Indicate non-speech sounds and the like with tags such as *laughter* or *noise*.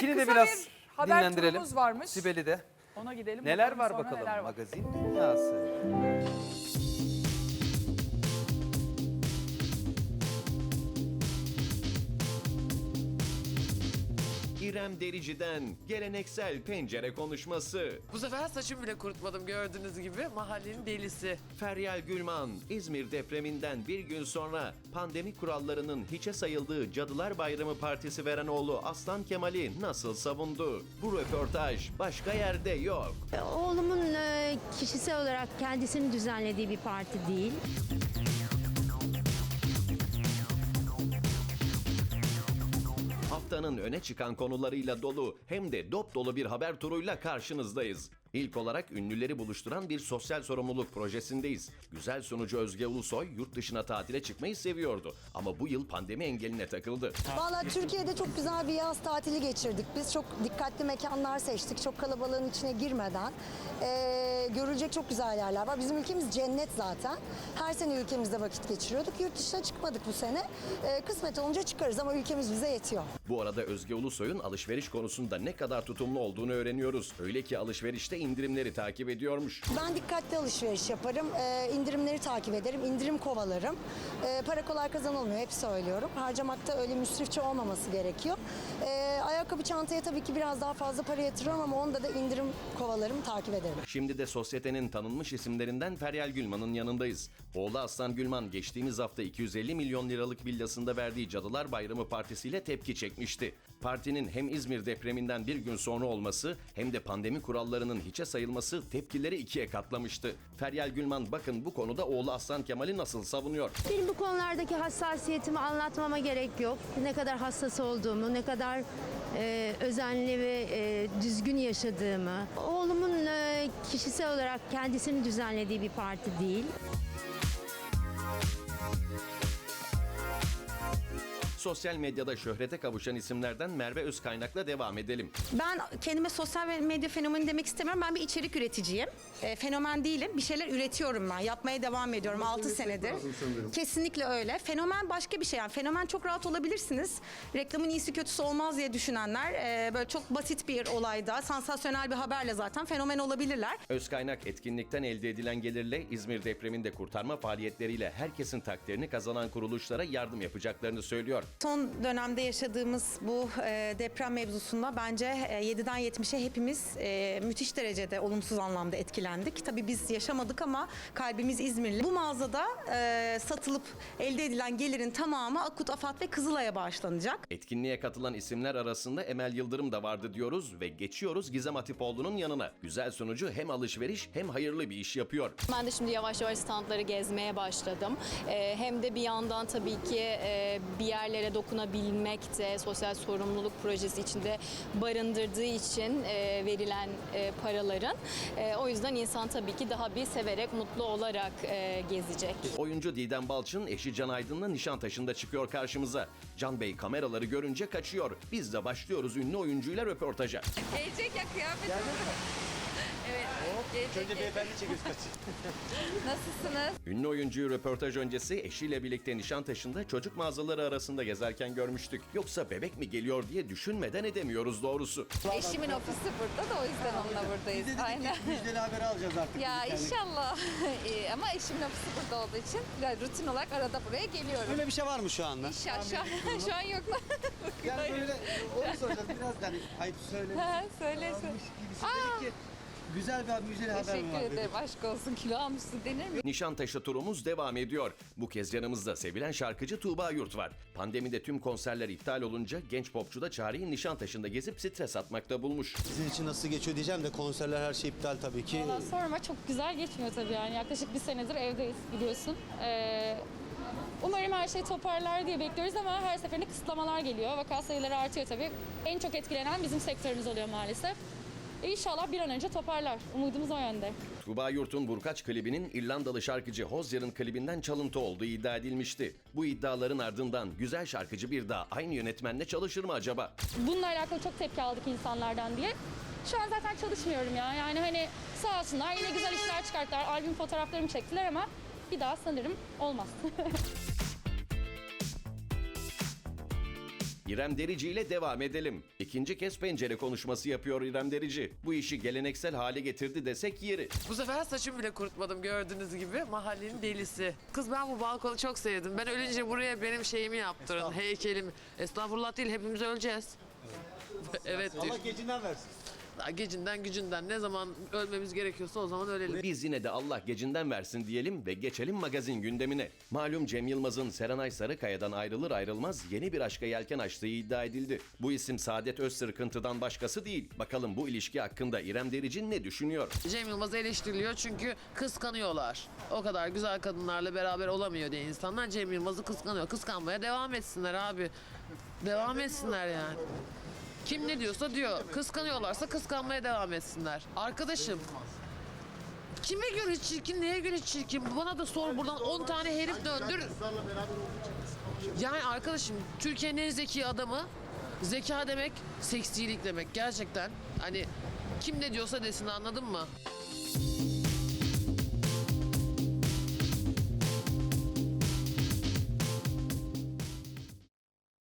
Seninkini de kısa biraz bir haber dinlendirelim. turumuz varmış. Sibel'i de. Ona gidelim. Neler var sonra bakalım neler var. magazin dünyası. İrem Derici'den geleneksel pencere konuşması. Bu sefer saçımı bile kurutmadım gördüğünüz gibi. Mahallenin delisi. Feryal Gülman, İzmir depreminden bir gün sonra pandemi kurallarının hiçe sayıldığı Cadılar Bayramı Partisi veren oğlu Aslan Kemal'i nasıl savundu? Bu röportaj başka yerde yok. Oğlumun e, kişisel olarak kendisini düzenlediği bir parti değil. Haftanın öne çıkan konularıyla dolu hem de dop dolu bir haber turuyla karşınızdayız. İlk olarak ünlüleri buluşturan bir sosyal sorumluluk projesindeyiz. Güzel sunucu Özge Ulusoy yurt dışına tatile çıkmayı seviyordu. Ama bu yıl pandemi engeline takıldı. Valla Türkiye'de çok güzel bir yaz tatili geçirdik. Biz çok dikkatli mekanlar seçtik. Çok kalabalığın içine girmeden. Ee, görülecek çok güzel yerler var. Bizim ülkemiz cennet zaten. Her sene ülkemizde vakit geçiriyorduk. Yurt dışına çıkmadık bu sene. Ee, kısmet olunca çıkarız ama ülkemiz bize yetiyor. Bu arada Özge Ulusoy'un alışveriş konusunda ne kadar tutumlu olduğunu öğreniyoruz. Öyle ki alışverişte indirimleri takip ediyormuş. Ben dikkatli alışveriş yaparım. Ee, indirimleri takip ederim. indirim kovalarım. Ee, para kolay kazanılmıyor. Hep söylüyorum. Harcamakta öyle müsrifçe olmaması gerekiyor. Ee, ayakkabı çantaya tabii ki biraz daha fazla para yatırıyorum ama onda da indirim kovalarım takip ederim. Şimdi de sosyetenin tanınmış isimlerinden Feryal Gülman'ın yanındayız. Oğlu Aslan Gülman geçtiğimiz hafta 250 milyon liralık villasında verdiği Cadılar Bayramı partisiyle tepki çekmişti. Partinin hem İzmir depreminden bir gün sonra olması hem de pandemi kurallarının hiçe sayılması tepkileri ikiye katlamıştı. Feryal Gülman bakın bu konuda oğlu Aslan Kemal'i nasıl savunuyor? Benim bu konulardaki hassasiyetimi anlatmama gerek yok. Ne kadar hassas olduğumu, ne kadar e, özenli ve e, düzgün yaşadığımı. Oğlumun e, kişisel olarak kendisini düzenlediği bir parti değil. Sosyal medyada şöhrete kavuşan isimlerden Merve Özkaynak'la devam edelim. Ben kendime sosyal medya fenomeni demek istemiyorum. Ben bir içerik üreticiyim. E, fenomen değilim. Bir şeyler üretiyorum ben. Yapmaya devam ediyorum 6 senedir. Kesinlikle öyle. Fenomen başka bir şey. Yani fenomen çok rahat olabilirsiniz. Reklamın iyisi kötüsü olmaz diye düşünenler e, böyle çok basit bir olayda, sansasyonel bir haberle zaten fenomen olabilirler. Özkaynak etkinlikten elde edilen gelirle İzmir depreminde kurtarma faaliyetleriyle herkesin takdirini kazanan kuruluşlara yardım yapacaklarını söylüyor. Son dönemde yaşadığımız bu e, deprem mevzusunda bence e, 7'den 70'e hepimiz e, müthiş derecede olumsuz anlamda etkilendik. Tabii biz yaşamadık ama kalbimiz İzmirli. Bu mağazada e, satılıp elde edilen gelirin tamamı Akut Afat ve Kızılay'a bağışlanacak. Etkinliğe katılan isimler arasında Emel Yıldırım da vardı diyoruz ve geçiyoruz Gizem Atipoğlu'nun yanına. Güzel sunucu hem alışveriş hem hayırlı bir iş yapıyor. Ben de şimdi yavaş yavaş standları gezmeye başladım. Ee, hem de bir yandan tabii ki e, bir yerlere dokunabilmek de sosyal sorumluluk projesi içinde barındırdığı için e, verilen e, paraların. E, o yüzden insan tabii ki daha bir severek, mutlu olarak e, gezecek. Oyuncu Didem Balçın eşi Can Aydın'la Nişantaşı'nda çıkıyor karşımıza. Can Bey kameraları görünce kaçıyor. Biz de başlıyoruz ünlü oyuncuyla röportaja. Gelecek ya kıyafet. Evet. Gelecek. Önce beyefendi çekiyoruz kaçı. *laughs* Nasılsınız? Ünlü oyuncuyu röportaj öncesi eşiyle birlikte Nişantaşı'nda çocuk mağazaları arasında gezerken görmüştük. Yoksa bebek mi geliyor diye düşünmeden edemiyoruz doğrusu. Eşimin ofisi burada da o yüzden onunla buradayız. Biz de Aynen. dedik ki müjdeli haberi alacağız artık. Ya yani. inşallah. *laughs* Ee, Ama eşimin ofisi burada olduğu için yani rutin olarak arada buraya geliyorum. Öyle bir şey var mı şu anda? İnşallah şu an, *laughs* şu an yok. Yani böyle onu soracağız biraz hani ayıp söyle. Ha, söyle söyle. Gibisi dedik ki güzel bir müjdeli haber Teşekkür var ederim. Aşk olsun kilo almışsın denir mi? Nişantaşı turumuz devam ediyor. Bu kez yanımızda sevilen şarkıcı Tuğba Yurt var. Pandemide tüm konserler iptal olunca genç popçu da çareyi Nişantaşı'nda gezip stres atmakta bulmuş. Sizin için nasıl geçiyor diyeceğim de konserler her şey iptal tabii ki. Valla sorma çok güzel geçmiyor tabii yani. Yaklaşık bir senedir evdeyiz biliyorsun. Ee, umarım her şey toparlar diye bekliyoruz ama her seferinde kısıtlamalar geliyor. Vaka sayıları artıyor tabii. En çok etkilenen bizim sektörümüz oluyor maalesef. İnşallah bir an önce toparlar. Umudumuz o yönde. Tuğba Yurt'un Burkaç klibinin İrlandalı şarkıcı Hozzier'ın klibinden çalıntı olduğu iddia edilmişti. Bu iddiaların ardından güzel şarkıcı bir daha aynı yönetmenle çalışır mı acaba? Bununla alakalı çok tepki aldık insanlardan diye. Şu an zaten çalışmıyorum ya. Yani hani sağ olsunlar yine güzel işler çıkarttılar. Albüm fotoğraflarımı çektiler ama bir daha sanırım olmaz. *laughs* İrem Derici ile devam edelim. İkinci kez pencere konuşması yapıyor İrem Derici. Bu işi geleneksel hale getirdi desek yeri. Bu sefer saçımı bile kurutmadım gördüğünüz gibi. Mahallenin delisi. Kız ben bu balkonu çok sevdim. Ben ölünce buraya benim şeyimi yaptırın. Heykelimi. Estağfurullah değil hepimiz öleceğiz. evet diyor. Allah gecinden versin. Daha Gecinden gücünden ne zaman ölmemiz gerekiyorsa o zaman ölelim. Biz yine de Allah gecinden versin diyelim ve geçelim magazin gündemine. Malum Cem Yılmaz'ın Serenay Sarıkaya'dan ayrılır ayrılmaz yeni bir aşka yelken açtığı iddia edildi. Bu isim Saadet Özsırkıntı'dan başkası değil. Bakalım bu ilişki hakkında İrem Derici ne düşünüyor? Cem Yılmaz eleştiriliyor çünkü kıskanıyorlar. O kadar güzel kadınlarla beraber olamıyor diye insanlar Cem Yılmaz'ı kıskanıyor. Kıskanmaya devam etsinler abi. Devam etsinler yani. Kim ne diyorsa diyor. Kıskanıyorlarsa kıskanmaya devam etsinler. Arkadaşım Kime göre çirkin, neye göre çirkin? Bana da sor buradan 10 tane herif döndür. Yani arkadaşım Türkiye'nin en zeki adamı zeka demek seksilik demek gerçekten. Hani kim ne diyorsa desin anladın mı?